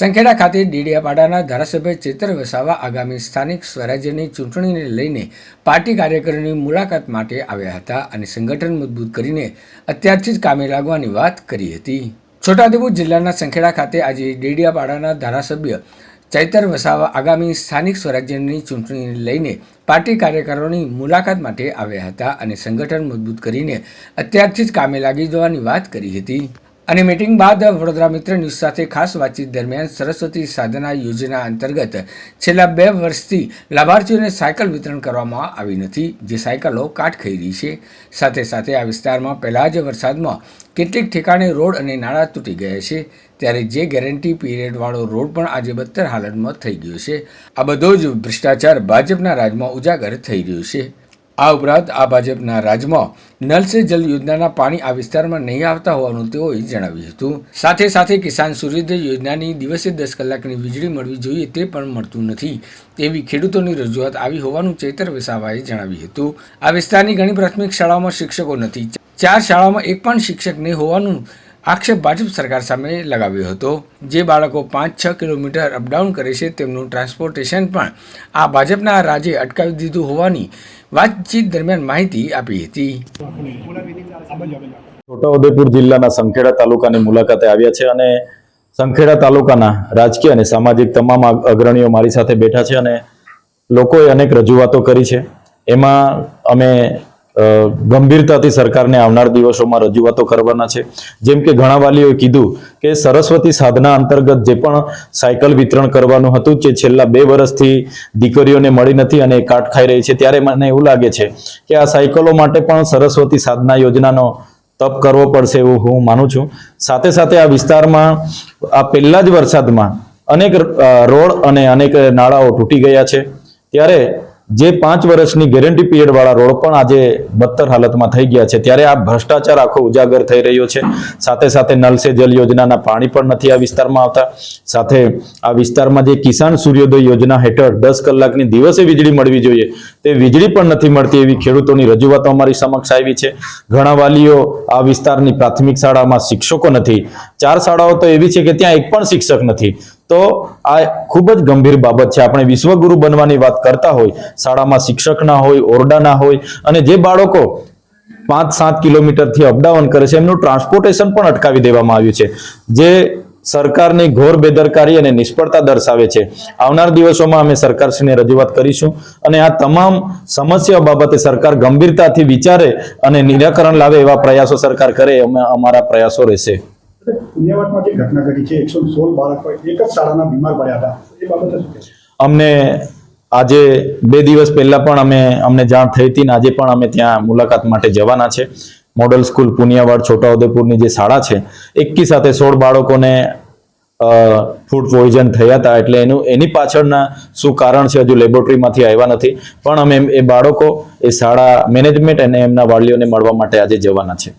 સંખેડા ખાતે ડેડિયાપાડાના ધારાસભ્ય ચેતર વસાવા આગામી સ્થાનિક સ્વરાજ્યની ચૂંટણીને લઈને પાર્ટી કાર્યકરોની મુલાકાત માટે આવ્યા હતા અને સંગઠન મજબૂત કરીને અત્યારથી જ કામે લાગવાની વાત કરી હતી. છોટાઉદેપુર જિલ્લાના સંખેડા ખાતે આજે ડેડિયાપાડાના ધારાસભ્ય ચૈતર વસાવા આગામી સ્થાનિક સ્વરાજ્યની ચૂંટણીને લઈને પાર્ટી કાર્યકરોની મુલાકાત માટે આવ્યા હતા અને સંગઠન મજબૂત કરીને અત્યારથી જ કામે લાગી જવાની વાત કરી હતી. અને મીટિંગ બાદ વડોદરા મિત્ર ન્યૂઝ સાથે ખાસ વાતચીત દરમિયાન સરસ્વતી સાધના યોજના અંતર્ગત છેલ્લા બે વર્ષથી લાભાર્થીઓને સાયકલ વિતરણ કરવામાં આવી નથી, જે સાયકલો કાટ ખાઈ રહી છે. સાથે સાથે આ વિસ્તારમાં પહેલા જ વરસાદમાં કેટલીક ઠેકાણે રોડ અને નાળા તૂટી ગયા છે. ત્યારે જે ગેરંટી પીરિયડવાળો રોડ પણ આજે બદતર હાલતમાં થઈ ગયો છે. આ બધો જ ભ્રષ્ટાચાર ભાજપના રાજમાં ઉજાગર થઈ રહ્યો છે. આ ઉપરાંત આ ભાજપના રાજમાં નલ સે જલ યોજનાના પાણી આ વિસ્તારમાં નહીં આવતા હોવાનું તેઓએ જણાવ્યું હતું. સાથે સાથે કિસાન સૂર્યોદય યોજનાની દિવસે દસ કલાકની વીજળી મળવી જોઈએ તે પણ મળતું નથી. તેવી ખેડૂતોની રજૂઆત આવી હોવાનું ચેતર વસાવાએ જણાવ્યું હતું. આ વિસ્તારની ઘણી પ્રાથમિક શાળાઓમાં શિક્ષકો નથી. ચાર શાળામાં એક પણ શિક્ષક નહીં હોવાનું આક્ષેપ ભાજપ સરકાર સામે લગાવ્યો હતો. જે બાળકો પાંચ છ કિલોમીટર અપડાઉન કરે છે તેમનું ટ્રાન્સપોર્ટેશન પણ આ ભાજપના રાજે અટકાવી દીધું હોવાની વાતચીત દરમિયાન માહિતી આપી હતી. છોટાઉદેપુર જિલ્લાના સંખેડા તાલુકાની મુલાકાતે આવ્યા છે અને સંખેડા તાલુકાના રાજકીય અને સામાજિક તમામ અગ્રણીઓ મારી સાથે બેઠા છે અને લોકોએ અનેક રજૂઆતો કરી છે. એમાં અમે ગંભીરતાથી સરકારને આવનાર દિવસોમાં રજૂઆતો કરવાના છે. જેમ કે ઘણા વાલીઓએ કીધું કે સરસ્વતી સાધના અંતર્ગત જે પણ સાયકલ વિતરણ કરવાનું હતું, જે છેલ્લા બે વર્ષથી દીકરીઓને મળી નથી અને કાટ ખાઈ રહી છે, ત્યારે મને એવું લાગે છે કે આ સાયકલો માટે પણ સરસ્વતી સાધના યોજનાનો તપ કરવો પડશે એવું હું માનું છું. સાથે સાથે આ વિસ્તારમાં, આ પહેલા જ વરસાદમાં અનેક રોડ અને અનેક નાળાઓ તૂટી ગયા છે. ત્યારે જે પાંચ વર્ષની ગેરંટી પીરિયડ વાળા રોડ પણ આજે બદતર હાલતમાં થઈ ગયા છે. ત્યારે આ ભ્રષ્ટાચાર આખો ઉજાગર થઈ રહ્યો છે. સાથે સાથે નલ સે જલ યોજનાના પાણી પણ નથી આ વિસ્તારમાં આવતા. સાથે આ વિસ્તારમાં જે કિસાન સૂર્યોદય યોજના હેઠળ દસ કલાકની દિવસે વીજળી મળવી જોઈએ. તે વીજળી પણ નથી મળતી એવી ખેડૂતોની રજૂઆતો અમારી સમક્ષ આવી છે. ઘણા વાલીઓ આ વિસ્તારની પ્રાથમિક શાળામાં શિક્ષકો નથી. ચાર શાળાઓ તો એવી છે કે ત્યાં એક પણ શિક્ષક નથી. તો આ ખૂબ જ ગંભીર બાબત છે. આપણે વિશ્વગુરુ બનવાની વાત કરતા હોય, શાળામાં શિક્ષકના હોય ઓરડાના હોય અને જે બાળકો પાંચ સાત કિલોમીટરથી અપડાઉન કરે છે, એમનું ટ્રાન્સપોર્ટેશન પણ અટકાવી દેવામાં આવ્યું છે. જે સરકારની ઘોર બેદરકારી અને નિષ્ફળતા દર્શાવે છે. આવનાર દિવસોમાં અમે સરકારશ્રીને રજૂઆત કરીશું અને આ તમામ સમસ્યા બાબતે સરકાર ગંભીરતાથી વિચારે અને નિરાકરણ લાવે એવા પ્રયાસો સરકાર કરે અમે અમારા પ્રયાસો રહેશે. પુણ્યવાટમાં જે ઘટના ઘટી છે. એકસો સોળ બાળકો, એક જ શાળાના બીમાર પડ્યા હતા. એ બાબતે શું? અમને આજે બે દિવસ પહેલાં પણ અમે, અમને જાણ થઈ હતી ને આજે પણ અમે ત્યાં મુલાકાત માટે જવાના છે. મોડલ સ્કૂલ પુનિયાવાડ છોટાઉદેપુરની જે શાળા છે, એકી સાથે સોળ બાળકોને ફૂડ પોઈઝન થયા હતા એટલે એનું, એની પાછળના શું કારણ છે હજુ લેબોરેટરીમાંથી આવ્યા નથી. પણ અમે એ બાળકો એ શાળા મેનેજમેન્ટ અને એમના વાલીઓને મળવા માટે આજે જવાના છે.